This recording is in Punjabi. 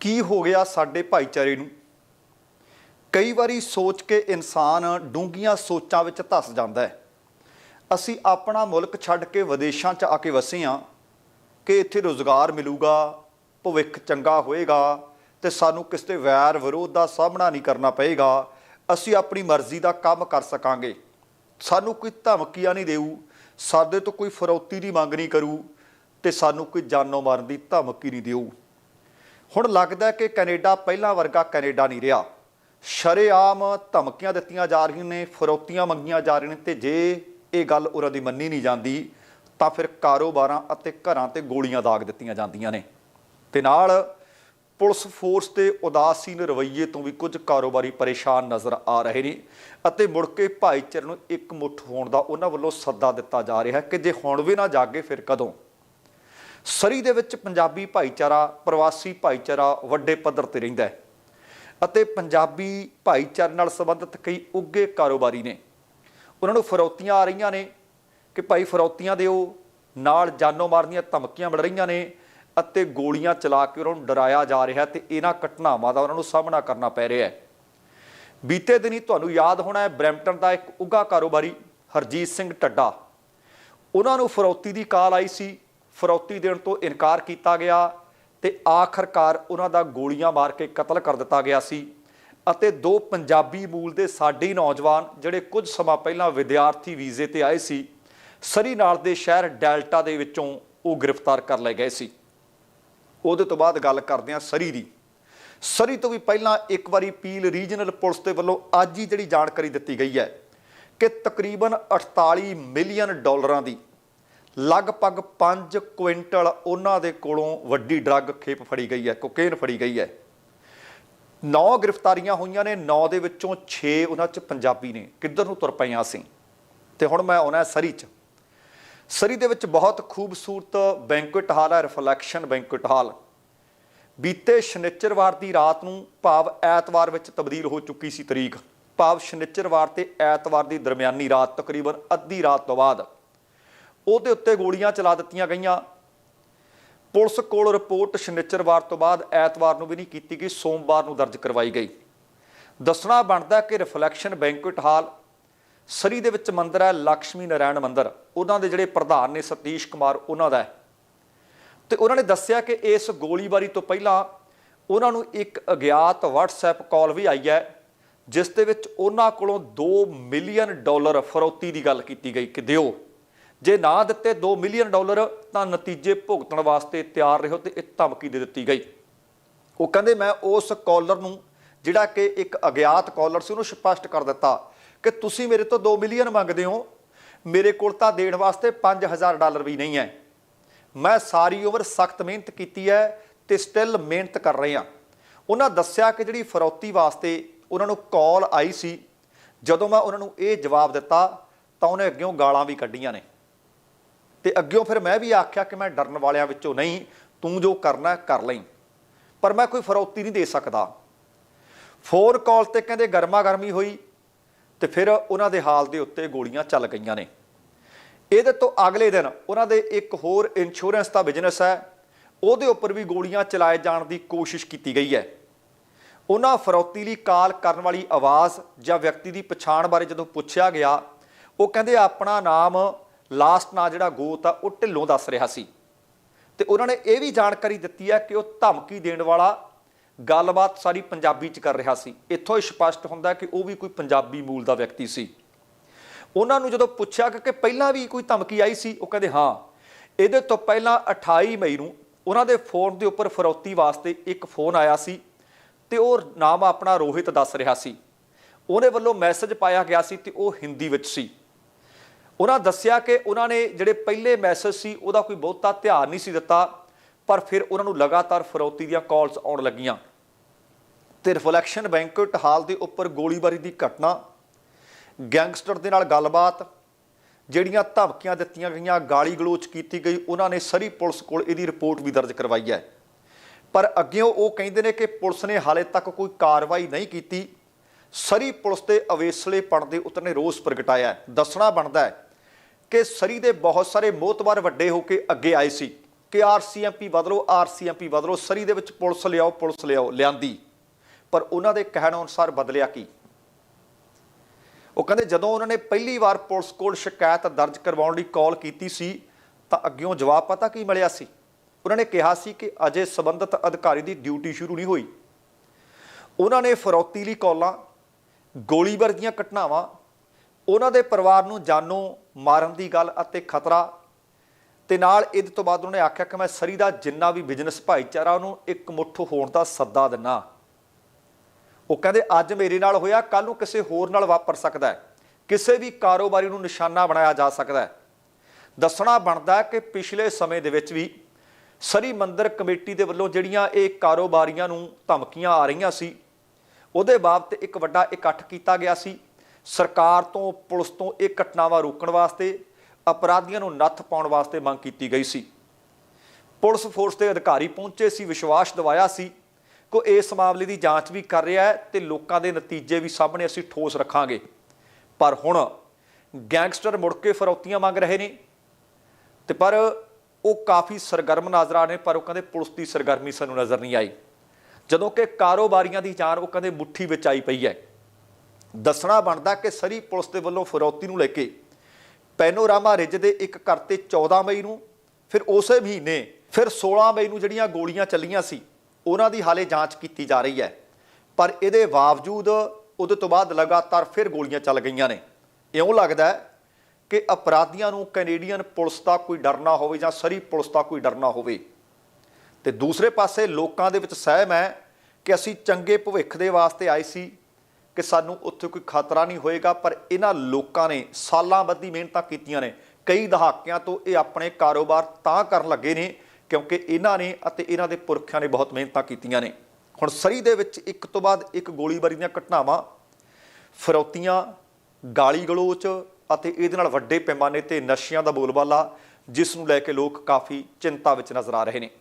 ਕੀ ਹੋ ਗਿਆ ਸਾਡੇ ਭਾਈਚਾਰੇ ਨੂੰ? ਕਈ ਵਾਰੀ ਸੋਚ ਕੇ ਇਨਸਾਨ ਡੂੰਘੀਆਂ ਸੋਚਾਂ ਵਿੱਚ ਧਸ ਜਾਂਦਾ ਹੈ। ਅਸੀਂ ਆਪਣਾ ਮੁਲਕ ਛੱਡ ਕੇ ਵਿਦੇਸ਼ਾਂ 'ਚ ਆ ਕੇ ਵਸੇ ਹਾਂ ਕਿ ਇੱਥੇ ਰੋਜ਼ਗਾਰ ਮਿਲੂਗਾ, ਭਵਿੱਖ ਚੰਗਾ ਹੋਏਗਾ ਤੇ ਸਾਨੂੰ ਕਿਸੇ ਦੇ ਵੈਰ ਵਿਰੋਧ ਦਾ ਸਾਹਮਣਾ ਨਹੀਂ ਕਰਨਾ ਪਏਗਾ। ਅਸੀਂ ਆਪਣੀ ਮਰਜ਼ੀ ਦਾ ਕੰਮ ਕਰ ਸਕਾਂਗੇ। ਸਾਨੂੰ ਕੋਈ ਧਮਕੀਆਂ ਨਹੀਂ ਦੇਊ, ਸਾਡੇ ਤੋਂ ਕੋਈ ਫਰੌਤੀ ਦੀ ਮੰਗ ਨਹੀਂ ਕਰੂ ਤੇ ਸਾਨੂੰ ਕੋਈ ਜਾਨੋਂ ਮਾਰਨ ਦੀ ਧਮਕੀ ਨਹੀਂ ਦੇਊ। ਹੁਣ ਲੱਗਦਾ ਕਿ ਕੈਨੇਡਾ ਪਹਿਲਾਂ ਵਰਗਾ ਕੈਨੇਡਾ ਨਹੀਂ ਰਿਹਾ। ਸ਼ਰੇਆਮ ਧਮਕੀਆਂ ਦਿੱਤੀਆਂ ਜਾ ਰਹੀਆਂ ਨੇ, ਫਰੋਤੀਆਂ ਮੰਗੀਆਂ ਜਾ ਰਹੀਆਂ ਨੇ ਤੇ ਜੇ ਇਹ ਗੱਲ ਉਹਨਾਂ ਦੀ ਮੰਨੀ ਨਹੀਂ ਜਾਂਦੀ, ਤਾਂ ਫਿਰ ਕਾਰੋਬਾਰਾਂ ਅਤੇ ਘਰਾਂ ਤੇ ਗੋਲੀਆਂ ਦਾਗ ਦਿੱਤੀਆਂ ਜਾਂਦੀਆਂ ਨੇ। ਤੇ ਨਾਲ ਪੁਲਿਸ ਫੋਰਸ ਦੇ ਉਦਾਸੀਨ ਰਵੱਈਏ ਤੋਂ ਵੀ ਕੁਝ ਕਾਰੋਬਾਰੀ ਪਰੇਸ਼ਾਨ ਨਜ਼ਰ ਆ ਰਹੇ ਨੇ ਅਤੇ ਮੁੜ ਕੇ ਭਾਈਚਾਰੇ ਨੂੰ ਇੱਕ ਮੁੱਠ ਹੋਣ ਦਾ ਉਹਨਾਂ ਵੱਲੋਂ ਸੱਦਾ ਦਿੱਤਾ ਜਾ ਰਿਹਾ ਹੈ ਕਿ ਜੇ ਹੁਣ ਵੀ ਨਾ ਜਾਗੇ ਫਿਰ ਕਦੋਂ? ਸਰੀ ਦੇ ਵਿੱਚ ਪੰਜਾਬੀ ਭਾਈਚਾਰਾ, ਪ੍ਰਵਾਸੀ ਭਾਈਚਾਰਾ ਵੱਡੇ ਪੱਧਰ ਤੇ ਰਹਿੰਦਾ ਹੈ ਅਤੇ ਪੰਜਾਬੀ ਭਾਈਚਾਰੇ ਨਾਲ ਸੰਬੰਧਿਤ ਕਈ ਉੱਗੇ ਕਾਰੋਬਾਰੀ ਨੇ। ਉਹਨਾਂ ਨੂੰ ਫਰੌਤੀਆਂ ਆ ਰਹੀਆਂ ਨੇ ਕਿ ਭਾਈ ਫਰੌਤੀਆਂ ਦਿਓ, ਨਾਲ ਜਾਨੋਂ ਮਾਰਨ ਦੀਆਂ ਧਮਕੀਆਂ ਮਿਲ ਰਹੀਆਂ ਨੇ ਅਤੇ ਗੋਲੀਆਂ ਚਲਾ ਕੇ ਉਹਨਾਂ ਨੂੰ ਡਰਾਇਆ ਜਾ ਰਿਹਾ ਤੇ ਇਹਨਾਂ ਘਟਨਾਵਾਂ ਦਾ ਉਹਨਾਂ ਨੂੰ ਸਾਹਮਣਾ ਕਰਨਾ ਪੈ ਰਿਹਾ ਹੈ। ਬੀਤੇ ਦਿਨੀ ਤੁਹਾਨੂੰ ਯਾਦ ਹੋਣਾ ਹੈ ਬ੍ਰੈਂਪਟਨ ਦਾ ਇੱਕ ਉੱਗਾ ਕਾਰੋਬਾਰੀ ਹਰਜੀਤ ਸਿੰਘ ਟੱਡਾ ਉਹਨਾਂ ਨੂੰ ਫਰੌਤੀ ਦੀ ਕਾਲ ਆਈ ਸੀ ਫਰੌਤੀ ਦੇਣ ਤੋਂ ਇਨਕਾਰ ਕੀਤਾ ਗਿਆ ਤੇ ਆਖਰਕਾਰ ਉਹਨਾਂ ਦਾ ਗੋਲੀਆਂ ਮਾਰ ਕੇ ਕਤਲ ਕਰ ਦਿੱਤਾ ਗਿਆ ਸੀ ਅਤੇ ਦੋ ਪੰਜਾਬੀ ਮੂਲ ਦੇ ਸਾਡੇ ਨੌਜਵਾਨ ਜਿਹੜੇ ਕੁਝ ਸਮਾਂ ਪਹਿਲਾਂ ਵਿਦਿਆਰਥੀ ਵੀਜ਼ੇ ਤੇ ਆਏ ਸੀ, ਸਰੀ ਨਾਲ ਦੇ ਸ਼ਹਿਰ ਡੈਲਟਾ ਦੇ ਵਿੱਚੋਂ ਉਹ ਗ੍ਰਿਫਤਾਰ ਕਰ ਲਏ ਗਏ ਸੀ। ਉਹਦੇ ਤੋਂ ਬਾਅਦ ਗੱਲ ਕਰਦੇ ਹਾਂ ਸਰੀ ਦੀ। ਸਰੀ ਤੋਂ ਵੀ ਪਹਿਲਾਂ ਇੱਕ ਵਾਰੀ ਪੀਲ ਰੀਜਨਲ ਪੁਲਿਸ ਦੇ ਵੱਲੋਂ ਅੱਜ ਹੀ ਜਿਹੜੀ ਜਾਣਕਾਰੀ ਦਿੱਤੀ ਗਈ ਹੈ ਕਿ ਤਕਰੀਬਨ 48 ਮਿਲੀਅਨ ਡਾਲਰਾਂ ਦੀ ਲਗਭਗ 5 ਕੁਇੰਟਲ ਉਹਨਾਂ ਦੇ ਕੋਲੋਂ ਵੱਡੀ ਡਰੱਗ ਖੇਪ ਫੜੀ ਗਈ ਹੈ, ਕੋਕੇਨ ਫੜੀ ਗਈ ਹੈ। 9 ਗ੍ਰਿਫਤਾਰੀਆਂ ਹੋਈਆਂ ਨੇ 9 ਦੇ ਵਿੱਚੋਂ 6 ਉਹਨਾਂ 'ਚ ਪੰਜਾਬੀ ਨੇ। ਕਿੱਧਰ ਨੂੰ ਤੁਰ ਪਈਆਂ ਸੀ ਤੇ ਹੁਣ ਮੈਂ ਆਉਣਾ ਸਰੀ 'ਚ। ਸਰੀ ਦੇ ਵਿੱਚ ਬਹੁਤ ਖੂਬਸੂਰਤ ਬੈਂਕੁਏਟ ਹਾਲ ਹੈ, ਰਿਫਲੈਕਸ਼ਨ ਬੈਂਕੁਏਟ ਹਾਲ। ਬੀਤੇ ਸ਼ਨੀਚਰਵਾਰ ਦੀ ਰਾਤ ਨੂੰ ਭਾਵ ਐਤਵਾਰ ਵਿੱਚ ਤਬਦੀਲ ਹੋ ਚੁੱਕੀ ਸੀ ਤਰੀਕ। ਭਾਵ ਸ਼ਨੀਚਰਵਾਰ ਤੇ ਐਤਵਾਰ ਦੀ ਦਰਮਿਆਨੀ ਰਾਤ, ਤਕਰੀਬਨ ਅੱਧੀ ਰਾਤ ਤੋਂ ਬਾਅਦ ਉਹਦੇ ਉੱਤੇ ਗੋਲੀਆਂ ਚਲਾ ਦਿੱਤੀਆਂ ਗਈਆਂ। ਪੁਲਿਸ ਕੋਲ ਰਿਪੋਰਟ ਸ਼ਨੀਚਰਵਾਰ ਤੋਂ ਬਾਅਦ ਐਤਵਾਰ ਨੂੰ ਵੀ ਨਹੀਂ ਕੀਤੀ ਗਈ, ਸੋਮਵਾਰ ਨੂੰ ਦਰਜ ਕਰਵਾਈ ਗਈ। ਦੱਸਣਾ ਬਣਦਾ ਕਿ ਰਿਫਲੈਕਸ਼ਨ ਬੈਂਕੁਏਟ ਹਾਲ ਸਰੀ ਦੇ ਵਿੱਚ ਮੰਦਿਰ ਹੈ ਲక్ష్ਮੀ ਨਾਰਾਇਣ ਮੰਦਿਰ। ਉਹਨਾਂ ਦੇ ਜਿਹੜੇ ਪ੍ਰਧਾਨ ਨੇ ਸਤੀਸ਼ ਕੁਮਾਰ, ਉਹਨਾਂ ਦਾ ਹੈ। ਤੇ ਉਹਨਾਂ ਨੇ ਦੱਸਿਆ ਕਿ ਇਸ ਗੋਲੀਬਾਰੀ ਤੋਂ ਪਹਿਲਾਂ ਉਹਨਾਂ ਨੂੰ ਇੱਕ ਅਗਿਆਤ WhatsApp ਕਾਲ ਵੀ ਆਈ ਹੈ, ਜਿਸ ਦੇ ਵਿੱਚ ਉਹਨਾਂ ਕੋਲੋਂ 2 ਮਿਲੀਅਨ ਡਾਲਰ ਫਰੋਤੀ ਦੀ ਗੱਲ ਕੀਤੀ ਗਈ, ਕਿ ਦਿਓ। ਜੇ ਨਾ ਦਿੱਤੇ 2 ਮਿਲੀਅਨ ਡਾਲਰ, ਤਾਂ ਨਤੀਜੇ ਭੁਗਤਣ ਵਾਸਤੇ ਤਿਆਰ ਰਹੋ ਤੇ ਇਹ ਧਮਕੀ ਦੇ ਦਿੱਤੀ ਗਈ। ਉਹ ਕਹਿੰਦੇ, ਮੈਂ ਉਸ ਕਾਲਰ ਨੂੰ, ਜਿਹੜਾ ਕਿ ਇੱਕ ਅਗਿਆਤ ਕਾਲਰ ਸੀ, ਉਹਨੂੰ ਸਪਸ਼ਟ ਕਰ ਦਿੱਤਾ ਕਿ ਤੁਸੀਂ ਮੇਰੇ ਤੋਂ 2 ਮਿਲੀਅਨ ਮੰਗਦੇ ਹੋ। ਮੇਰੇ ਕੋਲ ਤਾਂ ਦੇਣ ਵਾਸਤੇ 5000 ਡਾਲਰ ਵੀ ਨਹੀਂ ਹੈ। ਮੈਂ ਸਾਰੀ ਉਮਰ ਸਖਤ ਮਿਹਨਤ ਕੀਤੀ ਹੈ ਤੇ ਸਟਿਲ ਮਿਹਨਤ ਕਰ ਰਹੇ ਹਾਂ। ਉਹਨਾਂ ਦੱਸਿਆ ਕਿ ਜਿਹੜੀ ਫਰੌਤੀ ਵਾਸਤੇ ਉਹਨਾਂ ਨੂੰ ਕਾਲ ਆਈ ਸੀ, ਜਦੋਂ ਮੈਂ ਉਹਨਾਂ ਨੂੰ ਇਹ ਜਵਾਬ ਦਿੱਤਾ, ਤਾਂ ਉਹਨੇ ਅੱਗਿਓਂ ਗਾਲਾਂ ਵੀ ਕੱਢੀਆਂ ਨੇ। ਤੇ ਅੱਗਿਓਂ ਫਿਰ ਮੈਂ ਵੀ ਆਖਿਆ ਕਿ ਮੈਂ ਡਰਨ ਵਾਲਿਆਂ ਵਿੱਚੋਂ ਨਹੀਂ, ਤੂੰ ਜੋ ਕਰਨਾ ਕਰ ਲਈ। ਪਰ ਮੈਂ ਕੋਈ ਫਰੌਤੀ ਨਹੀਂ ਦੇ ਸਕਦਾ। ਫੋਨ ਕਾਲ ਤੇ ਕਹਿੰਦੇ ਗਰਮਾ ਗਰਮੀ ਹੋਈ ਤੇ ਫਿਰ ਉਹਨਾਂ ਦੇ ਹਾਲ ਦੇ ਉੱਤੇ ਗੋਲੀਆਂ ਚੱਲ ਗਈਆਂ ਨੇ। ਇਹਦੇ ਤੋਂ ਅਗਲੇ ਦਿਨ ਉਹਨਾਂ ਦੇ ਇੱਕ ਹੋਰ ਇੰਸ਼ੋਰੈਂਸ ਦਾ ਬਿਜ਼ਨਸ ਹੈ। ਉਹਦੇ ਉੱਪਰ ਵੀ ਗੋਲੀਆਂ ਚਲਾਏ ਜਾਣ ਦੀ ਕੋਸ਼ਿਸ਼ ਕੀਤੀ ਗਈ ਹੈ। ਉਹਨਾਂ ਫਰੌਤੀ ਲਈ ਕਾਲ ਕਰਨ ਵਾਲੀ ਆਵਾਜ਼ ਜਾਂ ਵਿਅਕਤੀ ਦੀ ਪਛਾਣ ਬਾਰੇ ਜਦੋਂ ਪੁੱਛਿਆ ਗਿਆ, ਉਹ ਕਹਿੰਦੇ ਆਪਣਾ ਨਾਮ ਲਾਸਟ ਨਾਂ ਜਿਹੜਾ ਗੋਤ ਆ, ਉਹ ਢਿੱਲੋਂ ਦੱਸ ਰਿਹਾ ਸੀ। ਤੇ ਉਹਨਾਂ ਨੇ ਇਹ ਵੀ ਜਾਣਕਾਰੀ ਦਿੱਤੀ ਹੈ ਕਿ ਉਹ ਧਮਕੀ ਦੇਣ ਵਾਲਾ ਗੱਲਬਾਤ ਸਾਰੀ ਪੰਜਾਬੀ ਚ ਕਰ ਰਿਹਾ ਸੀ। ਇੱਥੋਂ ਹੀ ਸਪਸ਼ਟ ਹੁੰਦਾ ਕਿ ਉਹ ਵੀ ਕੋਈ ਪੰਜਾਬੀ ਮੂਲ ਦਾ ਵਿਅਕਤੀ ਸੀ। ਉਹਨਾਂ ਨੂੰ ਜਦੋਂ ਪੁੱਛਿਆ ਕਿ ਪਹਿਲਾਂ ਵੀ ਕੋਈ ਧਮਕੀ ਆਈ ਸੀ, ਉਹ ਕਹਿੰਦੇ, ਹਾਂ। ਇਹਦੇ ਤੋਂ ਪਹਿਲਾਂ 28 ਮਈ ਨੂੰ ਉਹਨਾਂ ਦੇ ਫੋਨ ਦੇ ਉੱਪਰ ਫਰੌਤੀ ਵਾਸਤੇ ਇੱਕ ਫੋਨ ਆਇਆ ਸੀ ਤੇ ਉਹ ਨਾਮ ਆਪਣਾ ਰੋਹਿਤ ਦੱਸ ਰਿਹਾ ਸੀ। ਉਹਦੇ ਵੱਲੋਂ ਮੈਸੇਜ ਪਾਇਆ ਗਿਆ ਸੀ ਤੇ ਉਹ ਹਿੰਦੀ ਵਿੱਚ ਸੀ। ਉਹਨਾਂ ਦੱਸਿਆ ਕਿ ਉਹਨਾਂ ਨੇ ਜਿਹੜੇ ਪਹਿਲੇ ਮੈਸੇਜ ਸੀ, ਉਹਦਾ ਕੋਈ ਬਹੁਤਾ ਧਿਆਨ ਨਹੀਂ ਸੀ ਦਿੱਤਾ, ਪਰ ਫਿਰ ਉਹਨਾਂ ਨੂੰ ਲਗਾਤਾਰ ਫਰੌਤੀ ਦੀਆਂ ਕਾਲਸ ਆਉਣ ਲੱਗੀਆਂ। ਤੇ ਰਿਫਲੈਕਸ਼ਨ ਬੈਂਕੁਏਟ ਹਾਲ ਦੇ ਉੱਪਰ ਗੋਲੀਬਾਰੀ ਦੀ ਘਟਨਾ, ਗੈਂਗਸਟਰ ਦੇ ਨਾਲ ਗੱਲਬਾਤ, ਜਿਹੜੀਆਂ ਧਮਕੀਆਂ ਦਿੱਤੀਆਂ ਗਈਆਂ, ਗਾਲੀ ਗਲੋਚ ਕੀਤੀ ਗਈ, ਉਹਨਾਂ ਨੇ ਸਰੀ ਪੁਲਿਸ ਕੋਲ ਇਹਦੀ ਰਿਪੋਰਟ ਵੀ ਦਰਜ ਕਰਵਾਈ ਹੈ। ਪਰ ਅੱਗਿਓਂ ਉਹ ਕਹਿੰਦੇ ਨੇ ਕਿ ਪੁਲਿਸ ਨੇ ਹਾਲੇ ਤੱਕ ਕੋਈ ਕਾਰਵਾਈ ਨਹੀਂ ਕੀਤੀ। ਸਰੀ ਪੁਲਿਸ ਦੇ ਅਵੇਸਲੇਪਣ ਦੇ ਉਤਨੇ ਰੋਸ ਪ੍ਰਗਟਾਇਆ ਦੱਸਣਾ ਬਣਦਾ ਹੈ ਕਿ ਸਰੀ ਦੇ ਬਹੁਤ ਸਾਰੇ ਮੋਤਬਰ ਵੱਡੇ ਹੋ ਕੇ ਅੱਗੇ ਆਏ ਸੀ ਕਿ ਆਰਸੀਐਮਪੀ ਬਦਲੋ ਆਰਸੀਐਮਪੀ ਬਦਲੋ ਸਰੀ ਦੇ ਵਿੱਚ ਪੁਲਿਸ ਲਿਆਓ ਪੁਲਿਸ ਲਿਆਓ, ਲਿਆਂਦੀ। ਪਰ ਉਹਨਾਂ ਦੇ ਕਹਿਣ ਅਨੁਸਾਰ ਬਦਲਿਆ ਕੀ? ਉਹ ਕਹਿੰਦੇ, ਜਦੋਂ ਉਹਨਾਂ ਨੇ ਪਹਿਲੀ ਵਾਰ ਪੁਲਿਸ ਕੋਲ ਸ਼ਿਕਾਇਤ ਦਰਜ ਕਰਵਾਉਣ ਲਈ ਕਾਲ ਕੀਤੀ ਸੀ, ਤਾਂ ਅੱਗਿਓਂ ਜਵਾਬ ਪਤਾ ਕੀ ਮਿਲਿਆ ਸੀ? ਉਹਨਾਂ ਨੇ ਕਿਹਾ ਸੀ ਕਿ ਅਜੇ ਸਬੰਧਤ ਅਧਿਕਾਰੀ ਦੀ ਡਿਊਟੀ ਸ਼ੁਰੂ ਨਹੀਂ ਹੋਈ। ਉਹਨਾਂ ਨੇ ਫਰੌਤੀ ਲਈ ਕਾਲਾਂ, ਗੋਲੀ ਵਰਗੀਆਂ ਘਟਨਾਵਾਂ, ਉਹਨਾਂ ਦੇ ਪਰਿਵਾਰ ਨੂੰ ਜਾਨੋਂ ਮਾਰਨ ਦੀ ਗੱਲ ਅਤੇ ਖਤਰਾ। ਤੇ ਨਾਲ ਇਹਦੇ ਤੋਂ ਬਾਅਦ ਉਹਨੇ ਆਖਿਆ ਕਿ ਮੈਂ ਸਰੀ ਦਾ ਜਿੰਨਾ ਵੀ ਬਿਜ਼ਨਸ ਭਾਈਚਾਰਾ, ਉਹਨੂੰ ਇੱਕ ਮੁੱਠ ਹੋਣ ਦਾ ਸੱਦਾ ਦਿੰਨਾ। ਉਹ ਕਹਿੰਦੇ, ਅੱਜ ਮੇਰੇ ਨਾਲ ਹੋਇਆ ਕੱਲ ਨੂੰ ਕਿਸੇ ਹੋਰ ਨਾਲ ਵਾਪਰ ਸਕਦਾ ਹੈ। ਕਿਸੇ ਵੀ ਕਾਰੋਬਾਰੀ ਨੂੰ ਨਿਸ਼ਾਨਾ ਬਣਾਇਆ ਜਾ ਸਕਦਾ ਹੈ। ਦੱਸਣਾ ਬਣਦਾ ਹੈ ਕਿ ਪਿਛਲੇ ਸਮੇਂ ਦੇ ਵਿੱਚ ਵੀ ਸਰੀ ਮੰਦਰ ਕਮੇਟੀ ਦੇ ਵੱਲੋਂ ਜਿਹੜੀਆਂ ਇਹ ਕਾਰੋਬਾਰੀਆਂ ਨੂੰ ਧਮਕੀਆਂ ਆ ਰਹੀਆਂ ਸੀ, ਉਹਦੇ ਬਾਬਤ ਇੱਕ ਵੱਡਾ ਇਕੱਠ ਕੀਤਾ ਗਿਆ ਸੀ। ਸਰਕਾਰ ਤੋਂ, ਪੁਲਿਸ ਤੋਂ ਇਹ ਘਟਨਾਵਾਂ ਰੋਕਣ ਵਾਸਤੇ, ਅਪਰਾਧੀਆਂ ਨੂੰ ਨੱਥ ਪਾਉਣ ਵਾਸਤੇ ਮੰਗ ਕੀਤੀ ਗਈ ਸੀ। ਪੁਲਿਸ ਫੋਰਸ ਦੇ ਅਧਿਕਾਰੀ ਪਹੁੰਚੇ ਸੀ, ਵਿਸ਼ਵਾਸ ਦਿਵਾਇਆ ਸੀ ਕਿ ਇਸ ਮਾਮਲੇ ਦੀ ਜਾਂਚ ਵੀ ਕਰ ਰਿਹਾ ਹੈ ਤੇ ਲੋਕਾਂ ਦੇ ਨਤੀਜੇ ਵੀ ਸਾਹਮਣੇ ਅਸੀਂ ਠੋਸ ਰੱਖਾਂਗੇ। ਪਰ ਹੁਣ ਗੈਂਗਸਟਰ ਮੁੜ ਕੇ ਫਰੌਤੀਆਂ ਮੰਗ ਰਹੇ ਨੇ ਤੇ ਪਰ ਉਹ ਕਾਫੀ ਸਰਗਰਮ ਨਜ਼ਰ ਆ ਰਹੇ ਨੇ, ਪਰ ਉਹ ਕਹਿੰਦੇ ਪੁਲਿਸ ਦੀ ਸਰਗਰਮੀ ਸਾਨੂੰ ਨਜ਼ਰ ਨਹੀਂ ਆਈ। ਜਦੋਂ ਕਿ ਕਾਰੋਬਾਰੀਆਂ ਦੀ ਜਾਨ ਉਹ ਕਹਿੰਦੇ ਮੁੱਠੀ ਵਿੱਚ ਆਈ ਪਈ ਹੈ। ਦੱਸਣਾ ਬਣਦਾ ਕਿ ਸਰੀ ਪੁਲਿਸ ਦੇ ਵੱਲੋਂ ਫਰੌਤੀ ਨੂੰ ਲੈ ਕੇ ਪੈਨੋਰਾਮਾ ਰਿਜ ਦੇ ਇੱਕ ਘਰ ਤੇ 14 ਮਈ ਨੂੰ, ਫਿਰ ਉਸੇ ਮਹੀਨੇ, ਫਿਰ 16 ਮਈ ਨੂੰ ਜਿਹੜੀਆਂ ਗੋਲੀਆਂ ਚੱਲੀਆਂ ਸੀ, ਉਹਨਾਂ ਦੀ ਹਾਲੇ ਜਾਂਚ ਕੀਤੀ ਜਾ ਰਹੀ ਹੈ। ਪਰ ਇਹਦੇ ਬਾਵਜੂਦ ਉਹਦੇ ਤੋਂ ਬਾਅਦ ਲਗਾਤਾਰ ਫਿਰ ਗੋਲੀਆਂ ਚੱਲ ਗਈਆਂ ਨੇ। ਇਉਂ ਲੱਗਦਾ ਕਿ ਅਪਰਾਧੀਆਂ ਨੂੰ ਕੈਨੇਡੀਅਨ ਪੁਲਿਸ ਦਾ ਕੋਈ ਡਰ ਨਾ ਹੋਵੇ ਜਾਂ ਸਰੀ ਪੁਲਿਸ ਦਾ ਕੋਈ ਡਰ ਨਾ ਹੋਵੇ। ਤੇ ਦੂਸਰੇ ਪਾਸੇ ਲੋਕਾਂ ਦੇ ਵਿੱਚ ਸਹਿਮ ਹੈ ਕਿ ਅਸੀਂ ਚੰਗੇ ਭਵਿੱਖ ਦੇ ਵਾਸਤੇ ਆਏ ਸੀ ਕਿ ਸਾਨੂੰ ਉੱਥੇ ਕੋਈ ਖਤਰਾ ਨਹੀਂ ਹੋਏਗਾ, ਪਰ ਇਹਨਾਂ ਲੋਕਾਂ ਨੇ ਸਾਲਾਂ ਬੱਧੀ ਮਿਹਨਤਾਂ ਕੀਤੀਆਂ ਨੇ। ਕਈ ਦਹਾਕਿਆਂ ਤੋਂ ਇਹ ਆਪਣੇ ਕਾਰੋਬਾਰ ਤਾਂ ਕਰਨ ਲੱਗੇ ਨੇ, ਕਿਉਂਕਿ ਇਹਨਾਂ ਨੇ ਅਤੇ ਇਹਨਾਂ ਦੇ ਪੁਰਖਿਆਂ ਨੇ ਬਹੁਤ ਮਿਹਨਤਾਂ ਕੀਤੀਆਂ ਨੇ। ਹੁਣ ਸਰੀ ਦੇ ਵਿੱਚ ਇੱਕ ਤੋਂ ਬਾਅਦ ਇੱਕ ਗੋਲੀਬਾਰੀ ਦੀਆਂ ਘਟਨਾਵਾਂ, ਫਰੌਤੀਆਂ, ਗਾਲੀ ਗਲੋਚ ਅਤੇ ਇਹਦੇ ਨਾਲ ਵੱਡੇ ਪੈਮਾਨੇ ਤੇ ਨਸ਼ਿਆਂ ਦਾ ਬੋਲਬਾਲਾ, ਜਿਸ ਨੂੰ ਲੈ ਕੇ ਲੋਕ ਕਾਫੀ ਚਿੰਤਾ ਵਿੱਚ ਨਜ਼ਰ ਆ ਰਹੇ ਨੇ।